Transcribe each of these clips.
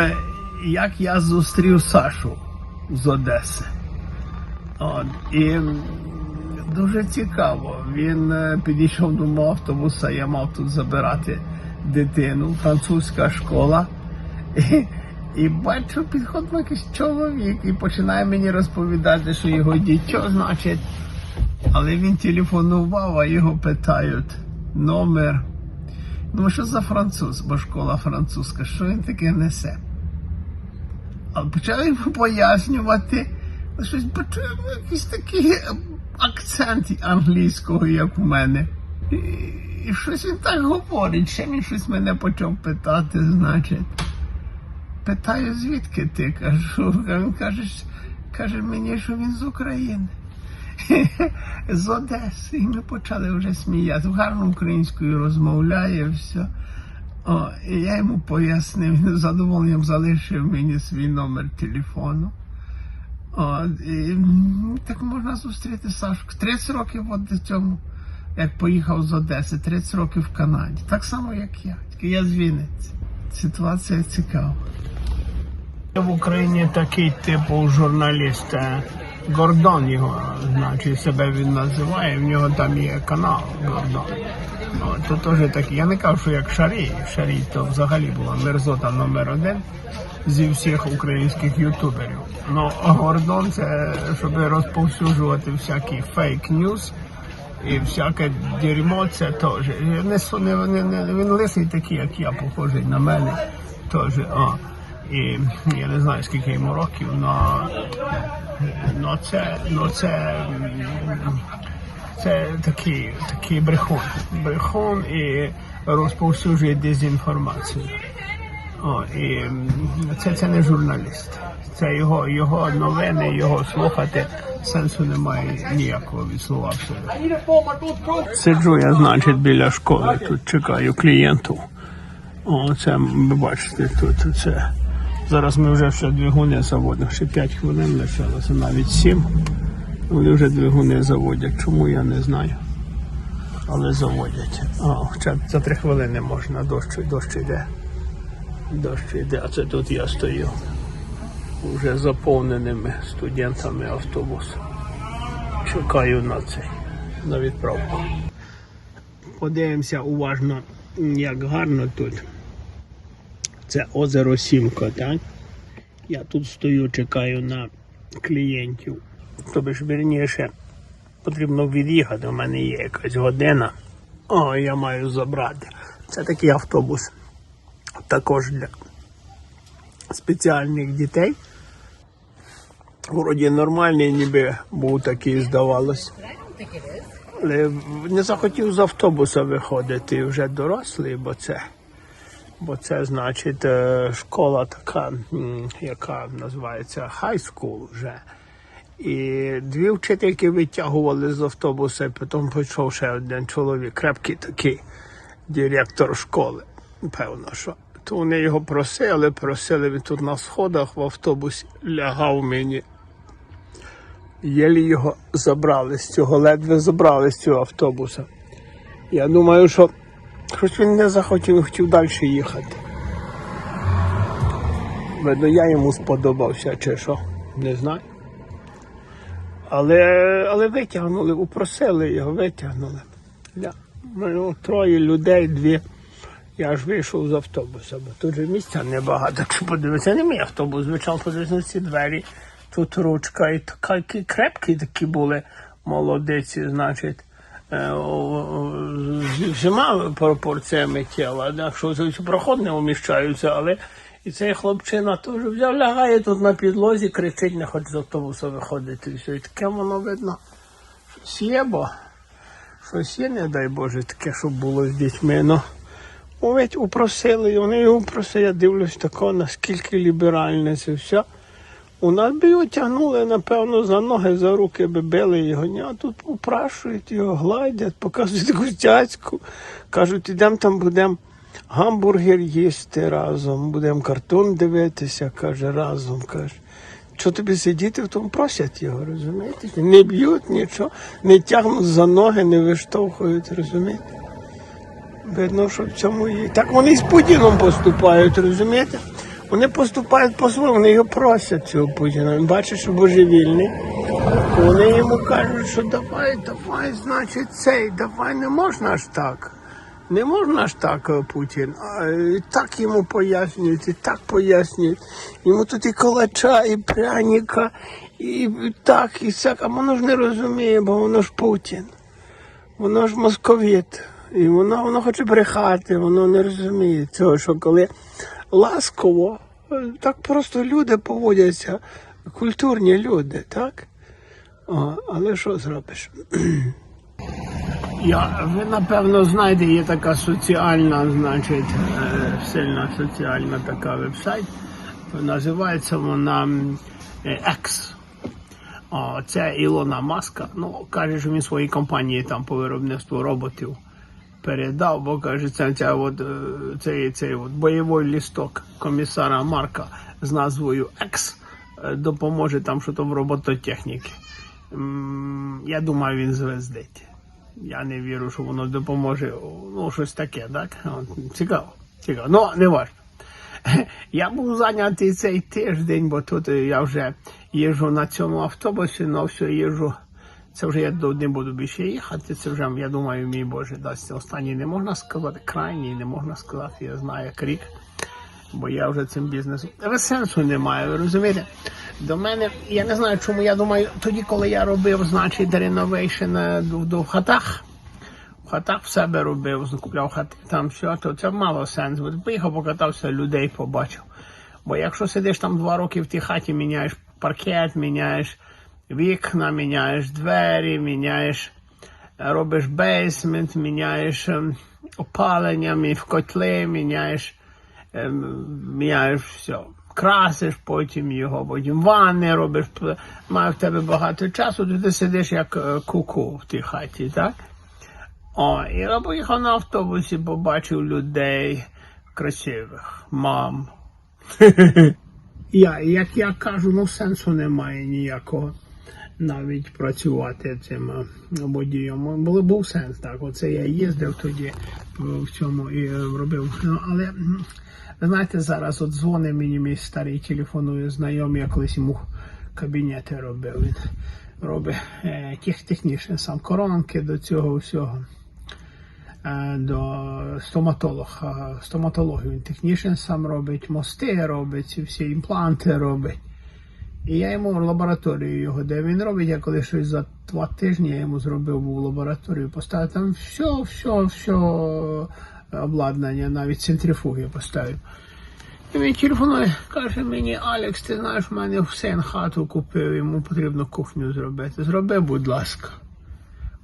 Е, Як я зустрів Сашу з Одеси. От, і дуже цікаво. Він е, підійшов до мого автобуса, я мав тут забирати дитину, французька школа. І, і бачу, підходить якийсь чоловік і починає мені розповідати, що його дітьо, значить. Але він телефонував, а його питають номер. Ну, що за француз, бо школа французька, що він таке несе? А почав пояснювати, щось почув якийсь такий е, акцент англійського, як у мене. І, і щось він так говорить, ще він щось мене почав питати, значить. Питаю, звідки ти? Кажу, він каже, каже мені, що він з України. З Одеси. І ми почали вже сміятися. Гарно українською розмовляє, все. О, я йому пояснив, він задоволенням залишив мені свій номер телефону. О, і, так можна зустріти Сашку. 30 років от цьому, як поїхав з Одеси, 30 років в Канаді. Так само, як я. Тільки я з Вінниці. Ситуація цікава. В Україні такий типу журналіст е, Гордон його, значить, себе він називає, в нього там є канал Гордон. Ну, теж такий. Я не кажу, що як Шарій. Шарій то взагалі була мерзота номер один зі всіх українських ютуберів. Ну, Гордон це щоб розповсюджувати всякі фейк ньюс і всяке дерьмо, це теж. Не, не, не, він лисий такий, як я, похожий на мене. Теж. О. І я не знаю, скільки йому років, але но це, но це, це такий, такий брехун. Брехун і розповсюджує дезінформацію. О, і це, це не журналіст. Це його, його новини, його слухати сенсу немає ніякого від слова. Сиджу я, значить, біля школи, тут чекаю клієнтів. О, це ви бачите тут. Це. Зараз ми вже ще двигуни заводимо. Ще 5 хвилин лишилося, навіть 7. Вони вже двигуни заводять. Чому я не знаю. Але заводять. Хоча за 3 хвилини можна, дощ, дощ йде. Дощ йде, а це тут я стою. Вже заповненими студентами автобус. Чекаю на цей, на відправку. Подивимося уважно, як гарно тут. Це озеро Сімка, так? Я тут стою, чекаю на клієнтів. Тобі ж вірніше потрібно від'їхати. У мене є якась година. О, я маю забрати. Це такий автобус. Також для спеціальних дітей. Вроді нормальний, ніби був такий, здавалось. Але не захотів з автобуса виходити вже дорослий, бо це. Бо це значить е, школа така, яка називається high school вже. І дві вчительки витягували з автобуса, потім пішов ще один чоловік, крепкий такий директор школи. Певно, що. То вони його просили, просили він тут на сходах в автобусі лягав мені. Єлі його забрали з цього, ледве забрали з цього автобуса. Я думаю, що Щось він не захотів, хотів далі їхати. Видно, я йому сподобався чи що, не знаю. Але, але витягнули, упросили його, витягнули. Я, ну, троє людей, дві. Я ж вийшов з автобуса, бо тут же місця небагато. Якщо подивитися, не мій автобус, звичайно, подивитися на ці двері. Тут ручка і такі крепкі такі були молодиці, значить. Е, всіма пропорціями тіла, да, що проход не уміщаються, але і цей хлопчина теж взяв, лягає тут на підлозі, кричить, не хоче з автобуса виходити. І все. І таке воно видно. Щось є, бо щось є, не дай Боже, таке, щоб було з дітьми. Ну, Мовить, упросили, вони його просили, я дивлюсь тако, наскільки ліберальне це все. У нас би його тягнули, напевно, за ноги, за руки би били його. А тут упрашують його, гладять, показують якусь дядьку. Кажуть, ідемо там, будемо гамбургер їсти разом, будемо картон дивитися, каже, разом. каже. Що тобі сидіти в тому просять його, розумієте? Не б'ють нічого, не тягнуть за ноги, не виштовхують, розумієте? Видно, що в цьому є. Так вони з Путіном поступають, розумієте? Вони поступають по-своєму, вони його просять цього Путіна. Він бачить, що божевільний. Вони йому кажуть, що давай, давай, значить, цей, давай не можна аж так. Не можна ж так, е, Путін. А, і так йому пояснюють, і так пояснюють. Йому тут і калача, і пряника, і так, і сяк. А воно ж не розуміє, бо воно ж Путін. Воно ж московіт. І воно, воно хоче брехати, воно не розуміє цього, що коли ласково, так просто люди поводяться, культурні люди, так? О, але що зробиш? Я, ви напевно знаєте, є така соціальна, значить, е, сильна соціальна така веб-сайт. Називається вона е, X. Це Ілона Маска. Ну, каже, що він своїй компанії там по виробництву роботів передав, бо каже, це, це от, е, цей, цей от бойовий лісток комісара Марка з назвою X е, допоможе там що в робототехніки. Я думаю, він звездить. Я не вірю, що воно допоможе. Ну, щось таке, так? Цікаво. Цікаво. Ну, не важливо. Я був зайнятий цей тиждень, бо тут я вже їжджу на цьому автобусі, але все їжджу. Це вже я не буду більше їхати. Це вже, я думаю, мій Боже дасть. Останній не можна сказати, крайній не можна сказати, я знаю, як рік. Бо я вже цим бізнесом. Але сенсу немає, ви розумієте? До мене, я не знаю, чому я думаю, тоді, коли я робив, значить, реновейшн е, в хатах, в хатах в себе робив, купляв хати, там все, то це мало сенс. Бо Поїхав, покатався, людей побачив. Бо якщо сидиш там два роки в тій хаті, міняєш паркет, міняєш вікна, міняєш двері, міняєш, робиш бейсмент, міняєш ем, опалення, в котли, міняєш, ем, міняєш все. Красиш потім його, потім ванни робиш, має в тебе багато часу, то ти сидиш як е, куку в тій хаті, так? О, і я поїхав на автобусі, побачив людей красивих, мам. Я, як я кажу, ну сенсу немає ніякого навіть працювати цим е, водієм. Були був сенс, так. Оце я їздив тоді е, в цьому і е, робив. Ну, але знаєте, зараз от дзвонить мені мій старий телефонує знайомий, я колись йому кабінети робив. Він робить е, технічне сам коронки до цього всього. До стоматолога, стоматологію він технічний сам робить, мости робить, всі імпланти робить. І я йому в лабораторію його, де він робить, я коли щось за два тижні я йому зробив був лабораторію, поставив там все, все, все обладнання, навіть центрифуги поставив. І він телефонує, каже мені, Алекс, ти знаєш, в мене син хату купив, йому потрібно кухню зробити. Зроби, будь ласка.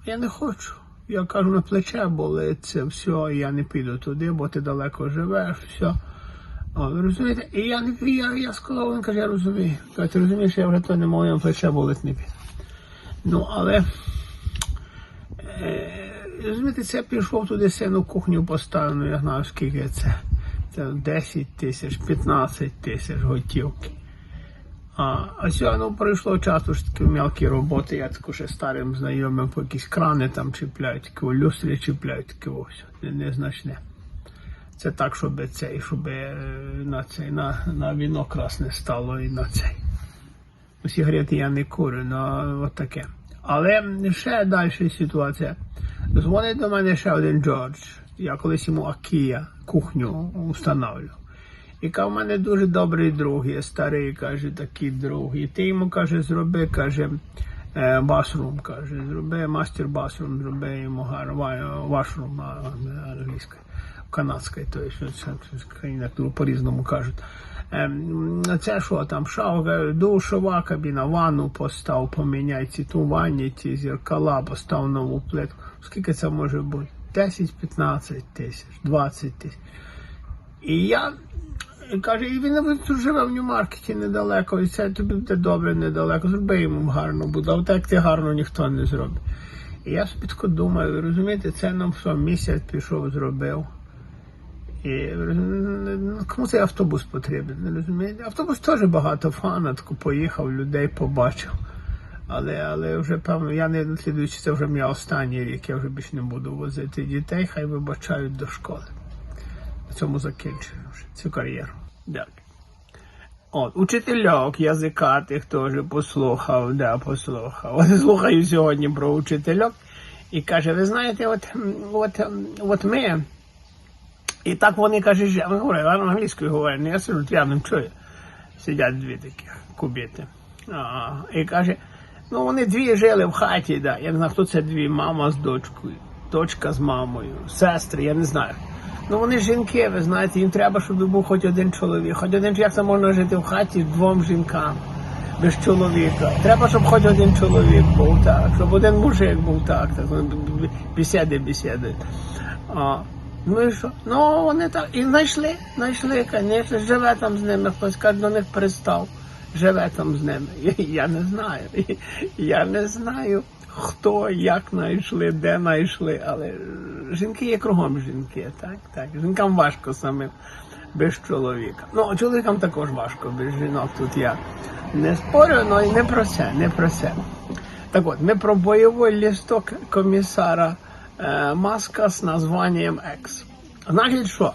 Я не хочу. Я кажу, на плече болить це все, я не піду туди, бо ти далеко живеш, все. Розумієте? І я не я, я сказав, він каже, я розумію. Каже, ти розумієш, я вже то не моє плече болить не піду. Ну, але е, розумієте, це пішов туди сину кухню поставив, ну я знаю, скільки це. Це 10 тисяч, 15 тисяч готівки. А, а сьогодні ну, пройшло часу ж такі мелкі роботи, я таку ще старим знайомим по якісь крани там чіпляють, такі люстрі чіпляють, таке ось, не- незначне. Це так, щоб цей, щоб е, на цей, на, на вінок раз не стало і на цей. Ну, Сигарети я не курю, ну от таке. Але ще далі ситуація. Дзвонить до мене ще один Джордж. Я колись йому Акія кухню встановлю. Каже, в мене дуже добрий друг, є старий, каже, такий друг. І ти йому каже, зроби, каже, е, басрум, каже, зроби мастер басрум, зроби йому вашрум англійською, канадською, то є, це країна, по-різному кажуть. Це що там, шауга, душова кабіна, ванну постав, поміняй ці ту ванні, ці зеркала, постав нову плитку. Скільки це може бути? 10-15 тисяч, 20 тисяч. І я каже, і він живе в Нью-Маркеті недалеко, і це тобі буде добре недалеко. Зроби йому гарно буде, а так ти гарно ніхто не зробить. І я собі тако думаю, розумієте, це нам що, місяць пішов, зробив. І ви розумієте, ну, кому цей автобус потрібен? не розумієте? Автобус теж багато фана, тако поїхав, людей побачив. Але, але вже певно, я не наслідуючи, це вже мій останній рік, я вже більше не буду возити дітей, хай вибачають до школи. На цьому закінчую вже цю кар'єру. Дякую. От, учительок язика тих теж послухав, да, послухав. От слухаю сьогодні про учительок і каже, ви знаєте, от, от, от ми. І так вони каже, жи- вони говорять, англійською говорять, ну я сижу рядом чую. Сидять дві такі кубіти. А, і каже, ну вони дві жили в хаті, да. Я не знаю, хто це дві, мама з дочкою, дочка з мамою, сестри, я не знаю. Ну вони жінки, ви знаєте, їм треба, щоб був хоч один чоловік. Хоч один як це можна жити в хаті двом жінкам без чоловіка. Треба, щоб хоч один чоловік був так, щоб один мужик був так, так бесіди, бесіди. А, ну і що? Ну вони так і знайшли, знайшли, звісно, живе там з ними, хтось каже, до них пристав. Живе там з ними. Я, не знаю. Я не знаю, хто, як знайшли, де знайшли, але жінки є кругом жінки, так? так. Жінкам важко самим без чоловіка. Ну, чоловікам також важко без жінок. Тут я не спорю, але і не про це, не про це. Так от, ми про бойовий лісток комісара Маска з названням X. Значить, що?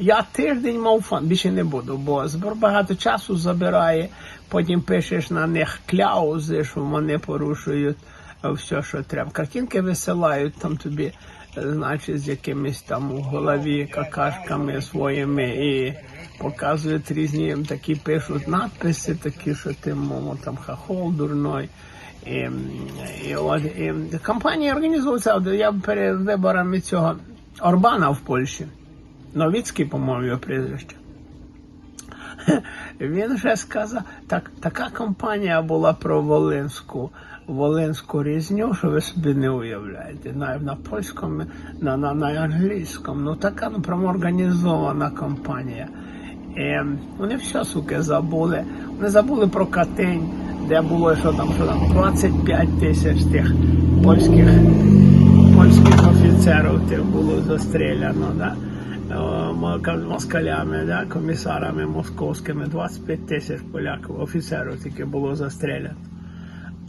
Я тиждень мав фан, більше не буду, бо багато часу забирає, потім пишеш на них кляузи, що вони порушують е, все, що треба. Картинки висилають там тобі, е, значить, з якимись там у голові какашками своїми і показують різні такі пишуть надписи, такі, що ти мов, там хахол дурной. І, і, от, і кампанія організується, от я перед виборами цього Орбана в Польщі. Новіцький, по-моєму, його прізвище. Він вже сказав, так, така кампанія була про Волинську, Волинську різню, що ви собі не уявляєте. На, на польському, на, на, на англійському. Ну така ну, прямо організована кампанія. І вони все, суки, забули. Вони забули про Катинь, де було що там, що там 25 тисяч тих польських польських офіцерів тих було застріляно, да? Москалями, да? комісарами московськими, 25 тисяч поляків, офіцерів тільки було застріляно.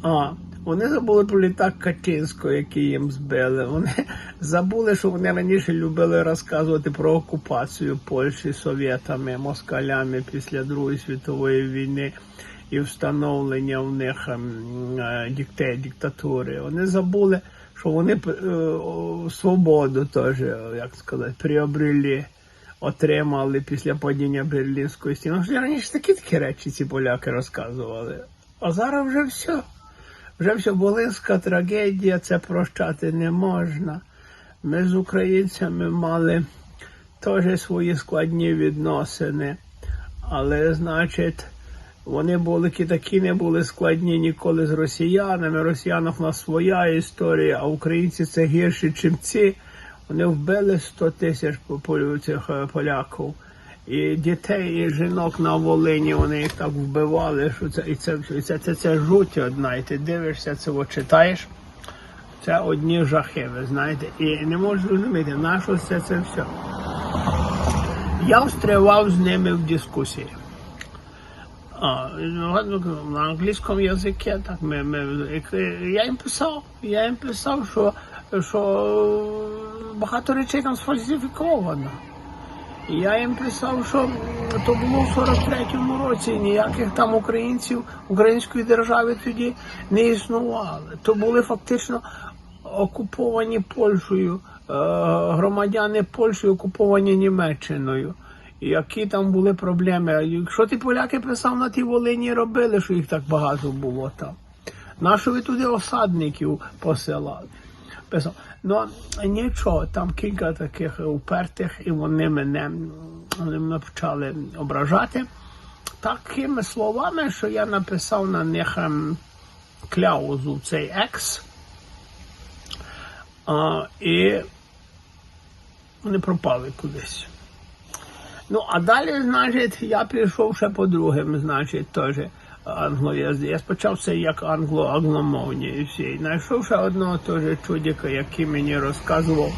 А, вони забули про літак Качинського, який їм збили. Вони забули, що вони раніше любили розказувати про окупацію Польщі совєтами, москалями після Другої світової війни і встановлення в них ем, е, дікте, диктатури. Вони забули, що вони е, свободу теж, як сказати, приобрели. Отримали після падіння Берлінської стіни. Раніше такі такі речі ці поляки розказували. А зараз вже все. Вже все Волинська трагедія, це прощати не можна. Ми з українцями мали теж свої складні відносини, але, значить, вони були кі- такі не були складні ніколи з росіянами. Росіянах у нас своя історія, а українці це гірше, чим ці. Вони вбили 100 тисяч цих е, поляків. І дітей, і жінок на Волині вони їх так вбивали, що це і це і це, це, це жуть одна. І ти дивишся, це от читаєш. Це одні жахи, ви знаєте. І не можу зрозуміти, на що це, це все. Я встрявав з ними в дискусії. А, ну, на англійському язикі, так ми, ми, я їм писав, я їм писав, що, що багато речей там сфальсифіковано. Я їм писав, що то було в 43-му році, ніяких там українців, української держави тоді не існувало. То були фактично окуповані Польщею, е, громадяни Польщі окуповані Німеччиною. Які там були проблеми. Якщо ті поляки писав на тій Волині робили, що їх так багато було там. Нащо ви туди осадників посилали? Писав. Ну нічого, там кілька таких упертих, і вони мене, вони мене почали ображати такими словами, що я написав на них ем, кляузу цей екс. А, і вони пропали кудись. Ну, а далі, значить, я пішов ще по другим, значить, теж англоязди. Я спочав це як англо англомовні всі. Знайшов ще одного теж чудика, який мені розказував,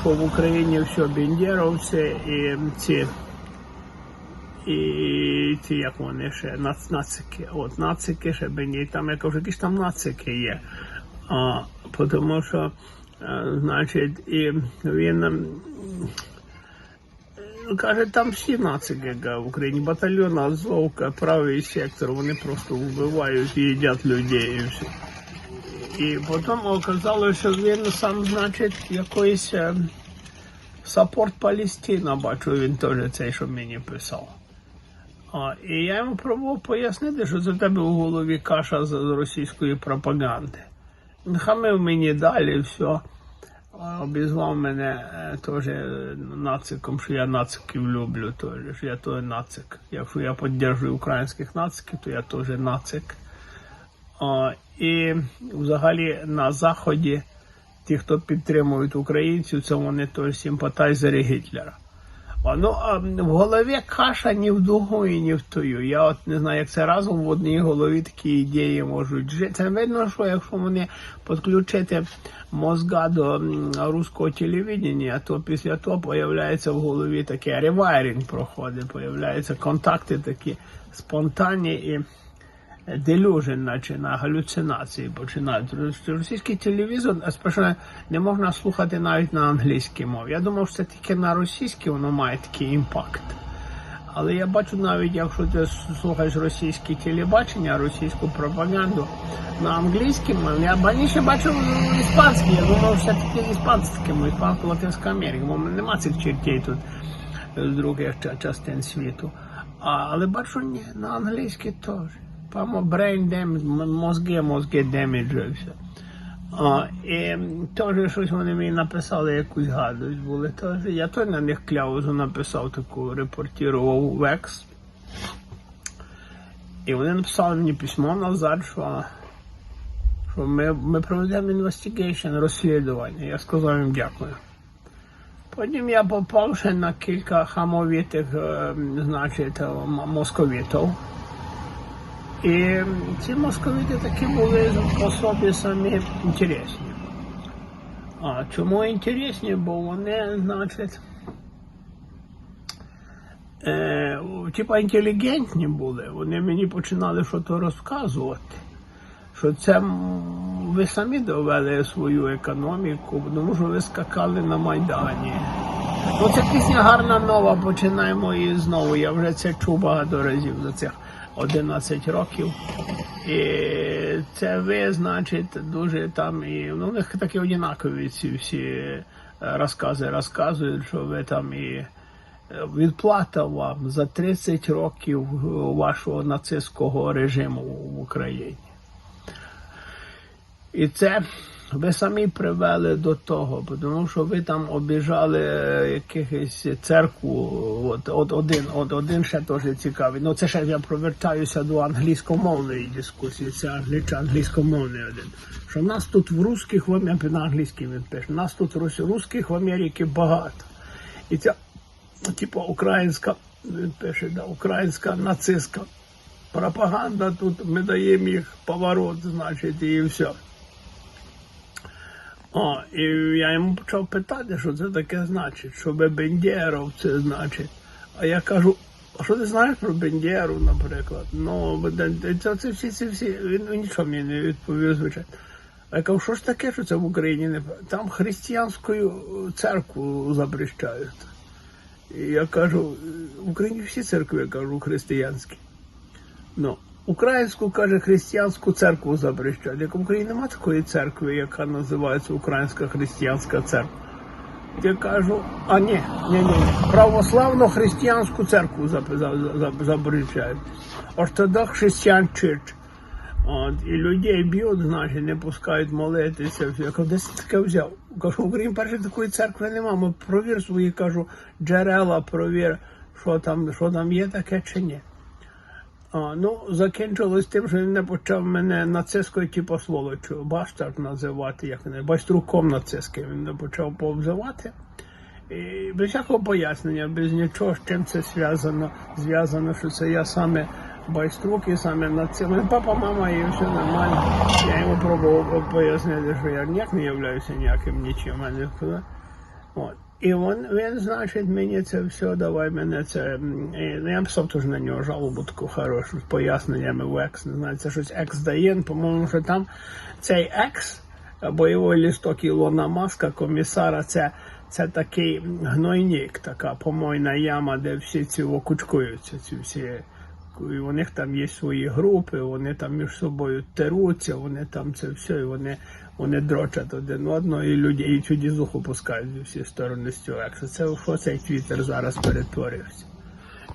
що в Україні все бендєровці і ці. І ці, як вони ще, нац, нацики. От нацики ще бені, там я кажу, якісь там нацики є. А, тому що, е, значить, і він. Ем, Каже, там всі нацики в Україні. Батальйон Азовка, правий сектор, вони просто вбивають і їдять людей і все. І потім оказалося, що він сам, значить, якоїсь е, саппорт Палестина, бачу, він теж цей, що мені писав. А, і я йому пробував пояснити, що це тебе в голові каша з російської пропаганди. Хамив мені далі, все. Обізвав мене е, теж е, нациком, що я нациків люблю теж, що я теж нацик. Якщо я підтримую українських нациків, то я теж нацик. А, і взагалі на Заході ті, хто підтримують українців, це вони теж симпатайзери Гітлера. А, ну, а в голові каша ні в дугу і ні в тую. Я от не знаю, як це разом в одній голові такі ідеї можуть жити. Це видно, що якщо вони підключити мозга до руського телевідення, то після того появляється в голові таке ревайрінг проходить, появляються контакти такі спонтанні і делюжен починає, галюцинації починають. Російський телевізор, а не можна слухати навіть на англійській мові. Я думав, що це тільки на російській воно має такий імпакт. Але я бачу навіть, якщо ти слухаєш російське телебачення, російську пропаганду на англійському, я раніше бачив іспанський, я думав, що це таке іспанському, іспансько Латинська Америка, бо нема цих чертей тут з других частин світу. А, але бачу, ні, на англійській теж. Памо brain damage, мозги, мозги damage, все. А, і теж щось вони мені написали якусь гадость були. Теж, я теж на них кляузу написав таку, репортував Векс. І вони написали мені письмо назад, що, що ми, ми проведемо інвестигейшн, розслідування. Я сказав їм дякую. Потім я попав ще на кілька хамовітих, значить, московітів. І ці московити такі були по собі самі інтересні. А чому інтересні? Бо вони, значить, е, типа інтелігентні були. Вони мені починали щось розказувати. Що це ви самі довели свою економіку, тому що ви скакали на Майдані. Ну, ця пісня гарна нова, починаємо її знову. Я вже це чув багато разів за цих 11 років. І це ви, значить, дуже там і ну, у них такі однакові ці всі е, розкази розказують, що ви там і е, відплата вам за 30 років е, вашого нацистського режиму в Україні. І це ви самі привели до того, тому що ви там обіжали е, якихось церкву. От, от один, от один ще теж цікавий. Ну це ще я провертаюся до англійськомовної дискусії. Це англічан, англійськомовний один. Що нас тут в русських в Америці, на англійській він пише, нас тут рус- русських в Америці багато. І ця, типу, українська, він пише, да, українська нацистська пропаганда тут, ми даємо їх поворот, значить, і все. О, і я йому почав питати, що це таке значить, що Бендєров це значить. А я кажу, а що ти знаєш про Бендєру, наприклад? Ну, це, це всі, ці всі, він нічого мені не відповів, звичайно. А я кажу, що ж таке, що це в Україні не там християнську церкву запрещають. І я кажу, в Україні всі церкви, я кажу, християнські. Ну, українську, каже, християнську церкву запрещають. Як в Україні немає такої церкви, яка називається Українська християнська церква. Я кажу, а ні, ні, ні, православну християнську церкву зап- за- за- запрещають. Ортодокс християн чирч. От, і людей б'ють, значить, не пускають молитися. Я кажу, де таке взяв? Кажу, в Україні перше такої церкви немає. Ми провір свої, кажу, джерела, провір, що там, що там є таке чи ні. Ну, закінчилось тим, що він не почав мене нацистською, типу, сволочу, баштард називати, як не, байструком нацистським він не почав повзивати. І без всякого пояснення, без нічого, з чим це зв'язано, зв'язано, що це я саме байструк і саме нацист. Ну, Папа, мама і все нормально. Я йому пробував пояснити, що я ніяк не являюся ніяким нічим. От. І він, він, значить, мені це все, давай мене це. ну, я писав теж на нього жалобу таку хорошу з поясненнями в екс. Не знаю, це щось екс дає. По-моєму, що там цей екс, бойовий лісток Ілона Маска, комісара, це, це такий гнойник, така помойна яма, де всі ці окучкуються, ці всі. І у них там є свої групи, вони там між собою теруться, вони там це все, і вони, вони дрочать один одного, і люди і чудізуху пускають зі всі сторони з цього. Це що цей твіттер зараз перетворився.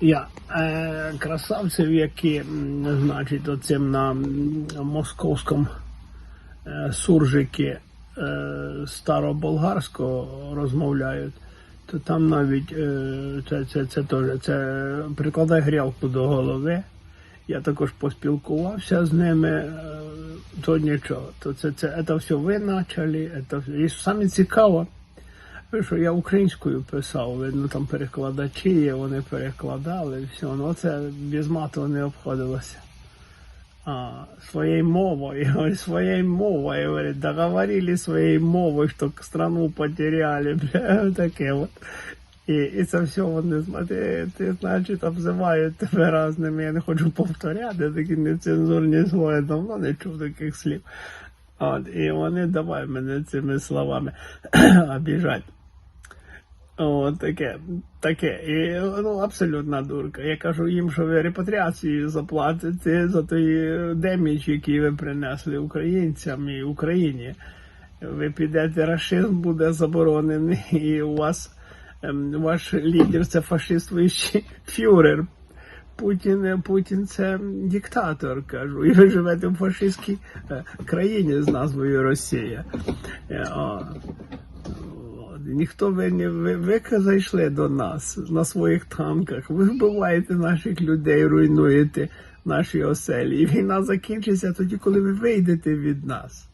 Я е, красавців, які, значить, оцим на московському е, суржики е, староболгарського розмовляють, то там навіть е, це, це, це теж це прикладай грілку до голови. Я також поспілкувався з ними, е, то нічого. То це, це, це все ви почали. І саме цікаво, що я українською писав, видно, там перекладачі вони перекладали, все, ну це без мату не обходилося. А, своей мовой, говорит, своей мовой, говорит, договорили своей мовой, что страну потеряли, таке от. І, і це все вони, ти, значить, обзивають тебе разними, я не хочу повторяти такі нецензурні слова, я давно не чув таких слів. От, і вони давай мене цими словами обіжать. О, таке, таке. І ну, абсолютна дурка. Я кажу їм, що ви репатріацію заплатите за той демідж, який ви принесли українцям і Україні. Ви підете, расизм буде заборонений, і у вас ваш лідер це фашистуючий фюрер. Путін, Путін це диктатор, кажу, і ви живете в фашистській е, країні з назвою Росія. Е, Ніхто ви не ви, ви зайшли до нас на своїх танках. Ви вбиваєте наших людей, руйнуєте наші оселі. І війна закінчиться тоді, коли ви вийдете від нас.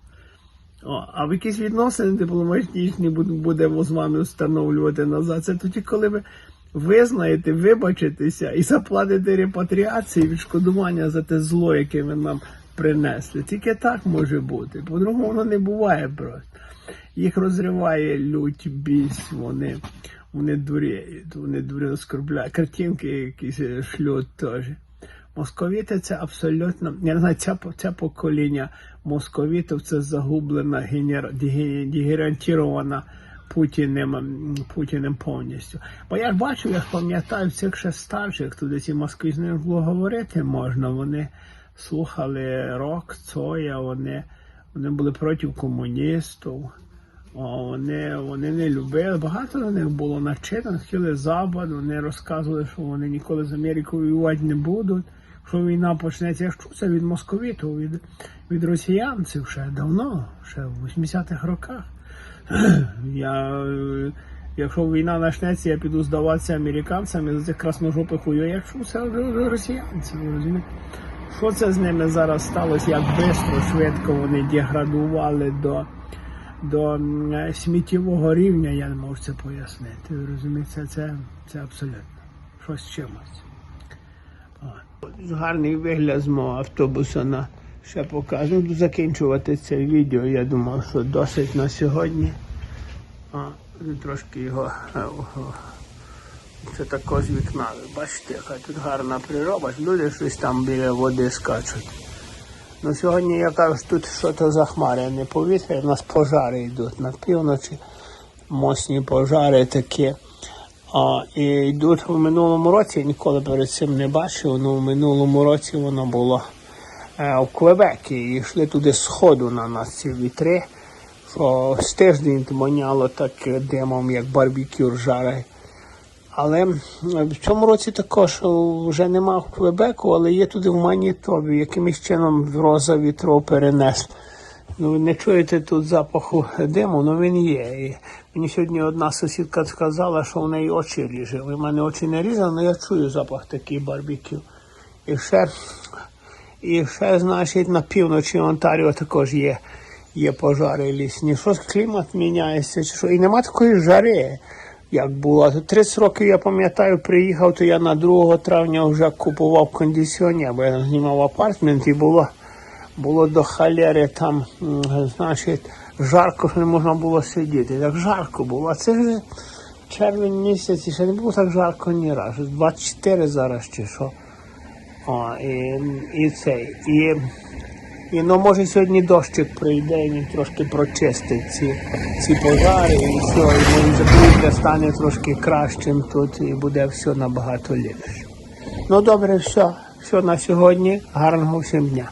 О, а в якісь відносини дипломатичні будемо з вами встановлювати назад. Це тоді, коли ви визнаєте, вибачитеся і заплатите репатріації, відшкодування за те зло, яке ви нам принесли. Тільки так може бути. По-другому воно не буває просто. Їх розриває лють, біс, вони, вони дуріють, вони дурі оскорбляють. Картинки якісь е, шлють теж. Московіти це абсолютно, я не знаю, це, це покоління московітів це загублена, генер, Путіним, Путіним повністю. Бо я ж бачу, я пам'ятаю цих ще старших, туди ці москві з ними було говорити можна. Вони слухали рок, Цоя, вони, вони були проти комуністів. Вони, вони не любили. Багато з них було начитано, хотіли Запад, вони розказували, що вони ніколи з Америкою воювати не будуть. Якщо війна почнеться, я ж це від московітів, від, від росіянців ще давно, ще в 80-х роках. Я, якщо війна почнеться, я піду здаватися американцям за цих красножопих чув це росіянців, розумієте? Що це з ними зараз сталося, як швидко, швидко вони деградували до до сміттєвого рівня, я не можу це пояснити. Розумієте, це, це, це абсолютно щось чимось. Гарний вигляд з мого автобуса на ще покажу. Буду закінчувати це відео. Я думав, що досить на сьогодні. А, трошки його. е, Це також вікна. Бачите, яка тут гарна природа. Люди щось там біля води скачуть. Ну сьогодні я кажу, що тут щось захмарене повітря, у нас пожари йдуть на півночі, мощні пожари такі. А, і йдуть в минулому році, я ніколи перед цим не бачив, але в минулому році воно було е, в Квебекі. І йшли туди сходу на нас ці вітри, що з тиждень воняло так димом, як барбекю жарить. Але в цьому році також вже нема в Квебеку, але є туди в Манітобі, якимось чином роза вітров перенес. Ну, ви не чуєте тут запаху диму, але він є. І мені сьогодні одна сусідка сказала, що в неї очі ріже. У мене очі не різали, але я чую запах такий барбекю. І ще, і ще, значить, на півночі Онтаріо також є, є пожари лісні. Щось клімат міняється, чи що? І нема такої жари як було. То 30 років я пам'ятаю, приїхав, то я на 2 травня вже купував кондиціонер, бо я знімав апартмент і було, було до халери там, значить, жарко, що не можна було сидіти. Так жарко було. А це вже червень місяць і ще не було так жарко ні разу. 24 зараз чи що. О, і, і цей. І І ну може сьогодні дощик прийде, і він трошки прочистить ці, ці пожари і все, і може стане трошки кращим тут і буде все набагато ліпше. Ну добре, все. Все на сьогодні. Гарного всім дня.